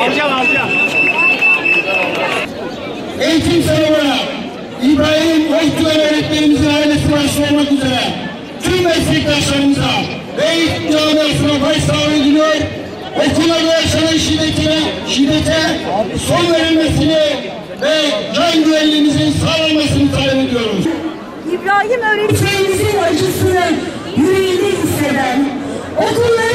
Alacağım, alacağım. Eğitim sınavına İbrahim Oytuğ öğretmenimizin ailesi başta olmak üzere tüm meslektaşlarımıza ve eğitim camiasına başsağlığı diliyor. Okula ve son verilmesini ve can güvenliğimizin sağlanmasını talep ediyoruz. İbrahim öğretmenimizin acısını yüreğinde hisseden, okulların